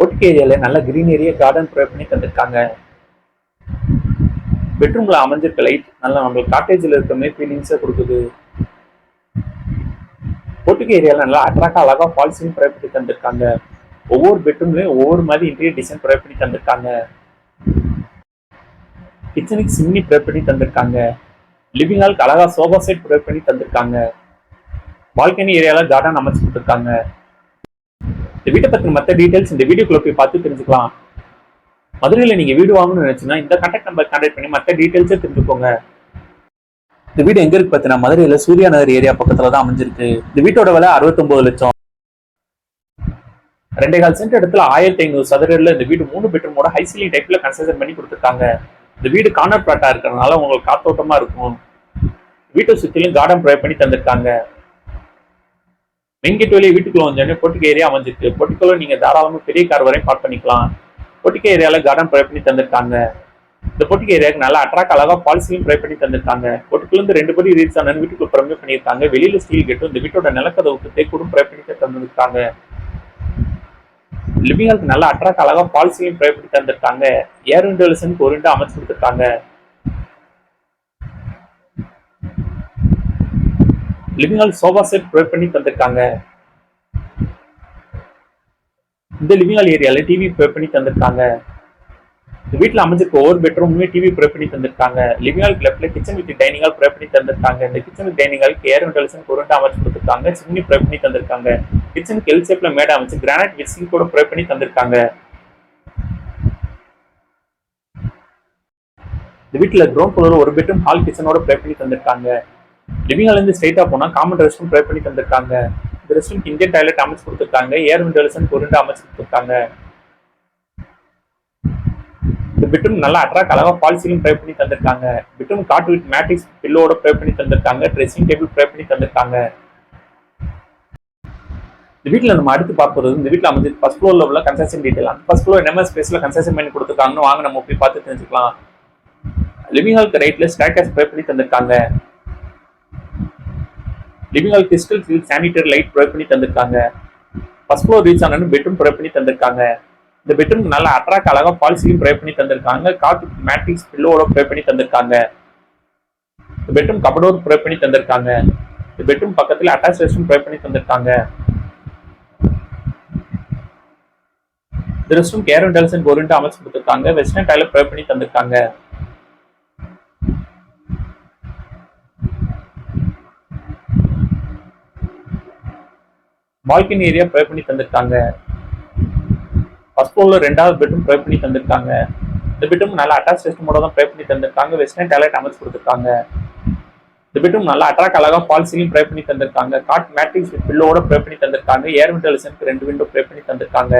ஒட்டுக்கு ஏரியாவில் நல்ல green area garden provide பண்ணி தந்திருக்காங்க. பெட்ரூம்ல அமைஞ்சிருக்க லைட் நல்லா நம்மளுக்கு காட்டேஜில் இருக்க மாதிரி ஃபீலிங்ஸை கொடுக்குது. ஒட்டுக்கு ஏரியாவில் நல்லா அட்ராக்டாக அழகாக ஃபால்ஸையும் ப்ரொவைட் பண்ணி தந்திருக்காங்க. ஒவ்வொரு பெட்ரூம்லையும் ஒவ்வொரு மாதிரி இன்டீரியர் டிசைன் ப்ரொவைட் பண்ணி தந்திருக்காங்க. கிச்சனுக்கு சிம்னி ப்ரொவைட் பண்ணி தந்திருக்காங்க. லிவிங் ஹாலுக்கு அழகா சோஃபா செட் ப்ரொவைட் பண்ணி தந்திருக்காங்க. பால்கனி ஏரியாவில் கார்டன் அமைச்சு கொடுத்துருக்காங்க. இந்த வீட்டை பத்தின மற்ற டீடைல்ஸ் இந்த வீடியோக்குள்ள போய் பார்த்து தெரிஞ்சுக்கலாம். மதுரையில் நீங்க வீடு வாங்கணும்னு நினைச்சுன்னா இந்த கான்டாக்ட் நம்பர் கான்டாக்ட் பண்ணி மற்ற டீடைல்ஸே தெரிஞ்சுக்கோங்க. இந்த வீடு எங்க இருக்கு பார்த்தீங்கன்னா மதுரையில சூர்யா நகர் ஏரியா பக்கத்துல தான் அமைஞ்சிருக்கு. இந்த வீட்டோட விலை 69 லட்சம். ரெண்டே கால் சென்ட் இடத்துல ஆயிரத்தி ஐநூறு சதுரடியில் இந்த வீடு மூணு பெட்ரூமோட ஹை சீலிங் டைப்ல கன்ஸ்ட்ரக்ஷன் பண்ணி கொடுத்துருக்காங்க. இந்த வீடு கார்னர் பிளாட்டா இருக்கிறதுனால உங்களுக்கு காத்தோட்டமா இருக்கும். வீட்டை சுத்திலும் கார்டன் ப்ரொவைட் பண்ணி தந்திருக்காங்க. மெயின் கேட் வழியே வீட்டுக்குள்ள வந்தோடனே பொட்டிக்கு ஏரியா அமைஞ்சிருக்கு. பொட்டிக்குள்ள நீங்க தாராளமா பெரிய கார் வரையும் பார்க் பண்ணிக்கலாம். பொட்டிக்க ஏரியால கார்டன் ப்ரை பண்ணி தந்திருக்காங்க. இந்த பொட்டிக்க ஏரியாவுக்கு நல்லா அட்ராக்ட் அழகா பாலிசியும் ப்ரை பண்ணி தந்திருக்காங்க. பொட்டிக்குள்ள இருந்து ரெண்டு படி ரீச் ஆனு வீட்டுக்குள்ள பிரமே பண்ணியிருக்காங்க. வெளியில ஸ்டீல் கேட்டும் இந்த வீட்டோட நிலக்கதவுக்கு தேக்கூடும் ப்ரை பண்ணி தந்திருக்காங்க. லிவிங் ஹாலுக்கு நல்லா அட்ராக்ட் அழகா பாலிசியும் ப்ரை பண்ணி தந்திருக்காங்க. ஏர் விண்டோலசனுக்கு ஒரு விண்டோ அமைச்சு கொடுத்துருக்காங்க. Living hall sofa set provide பண்ணி தந்திருக்காங்க. இந்த லிவிங் ஹால் ஏரியால டிவி ப்ரொவைட் பண்ணி தந்திருக்காங்க. வீட்டில் அமைஞ்சிருக்க ஒவ்வொரு பெட்ரூமுமே டிவி ப்ரொவைட் பண்ணி தந்திருக்காங்க. லிவிங் ஹால் லெஃப்ட்ல kitchen with dining hall provide பண்ணி தந்திருக்காங்க. இந்த kitchen with dining hall air ventilation குரண்டா அமைச்சு கொடுத்துருக்காங்க. சிம்னி ப்ரொவைட் பண்ணி தந்திருக்காங்க. கிச்சனுக்கு எல் ஷேப்ல மேடை அமைச்சு கிரானைட் விசிங் கூட ப்ரொவைட் பண்ணி தந்திருக்காங்க. இந்த வீட்டில் கிரவுண்ட் ஃப்ளோர் ஒரு பெட்ரூம் ஹால் கிச்சனோட ப்ரொவைட் பண்ணி தந்திருக்காங்க. லிவிங்லேருந்து ஹால் இருந்து போனா காமன் ரெஸ்ட் ரூம் ப்ரொவைட் பண்ணி தந்திருக்காங்க. இந்த ரெஸ்ட் ரூம் இந்தியன் டாய்லெட் அமைச்சு கொடுத்துருக்காங்க. ஏர் வென்டிலேஷன் பொருண்டு அமைச்சு கொடுத்துருக்காங்க. இந்த பெட்ரூம் நல்லா அட்ராக்ட் அழகாக ஃபால் சீலிங் பண்ணி தந்திருக்காங்க. பெட்ரூம் காட் வித் மேட்ரிக்ஸ் பில்லோட ப்ரொவைட் பண்ணி தந்திருக்காங்க. ட்ரெஸ்ஸிங் டேபிள் ப்ரொவைட் பண்ணி தந்திருக்காங்க. இந்த வீட்டில் நம்ம அடுத்து பார்ப்பது இந்த வீட்டில் அமைஞ்சு ஃபஸ்ட் ஃப்ளோரில் உள்ள கன்செஷன் டீட்டெயில் அந்த ஃபஸ்ட் ஃப்ளோர் என்ன ஸ்பேஸில் கன்செஷன் பண்ணி கொடுத்துருக்காங்கன்னு வாங்க நம்ம போய் பார்த்து தெரிஞ்சுக்கலாம். லிவிங் ஹால்க்கு ரைட்ல ஸ்டாக்கர்ஸ் ப்ரொவைட் பண்ணி தந்திருக்காங்க. Living hall crystal feel light provide பண்ணி தந்திருக்காங்க ஃபர்ஸ்ட் ஃப்ளோர் ரீச் ஆனாலும் பெட்ரூம் ப்ரொவைட் பண்ணி தந்திருக்காங்க இந்த பெட்ரூம் நல்லா அட்ராக்ட் அழகாக பாலிசியும் ப்ரொவைட் பண்ணி தந்திருக்காங்க காத்து மேட்ரிக்ஸ் பில்லோட ப்ரொவைட் பண்ணி தந்திருக்காங்க இந்த பெட்ரூம் கபடோர் ப்ரொவைட் பண்ணி தந்திருக்காங்க இந்த பெட்ரூம் பக்கத்தில் அட்டாச் ரெஸ்ட்ரூம் ப்ரொவைட் பண்ணி தந்திருக்காங்க இந்த ரெஸ்ட்ரூம் கேர் டெல்சன் கோரிண்ட் அமைச்சு கொடுத்துருக்காங்க. வெஸ்டர்ன் டைலர் ப்ரொவைட் பண்ணி தந்திருக்காங்க பால்கனி ஏரியா ப்ரொவைட் பண்ணி தந்திருக்காங்க. ஃபர்ஸ்ட் ஃப்ளோர்ல ரெண்டாவது பெட்ரூம் ப்ரொவைட் பண்ணி தந்திருக்காங்க. இந்த பெட்ரூம் நல்லா அட்டாச் ரெஸ்ட்மோட தான் ப்ரொவைட் பண்ணி தந்திருக்காங்க. வெஸ்டர்ன் டாய்லெட் அமைச்சு கொடுத்துருக்காங்க. இந்த பெட்ரூம் நல்லா அட்ராக்ட் அழகாக ஃபால் சீலிங் ப்ரே பண்ணி தந்திருக்காங்க. காட் மேட்ரிக்ஸ் பில்லோட ப்ரே பண்ணி தந்திருக்காங்க. ஏர் விண்டோலசனுக்கு ரெண்டு விண்டோ ப்ரே பண்ணி தந்திருக்காங்க.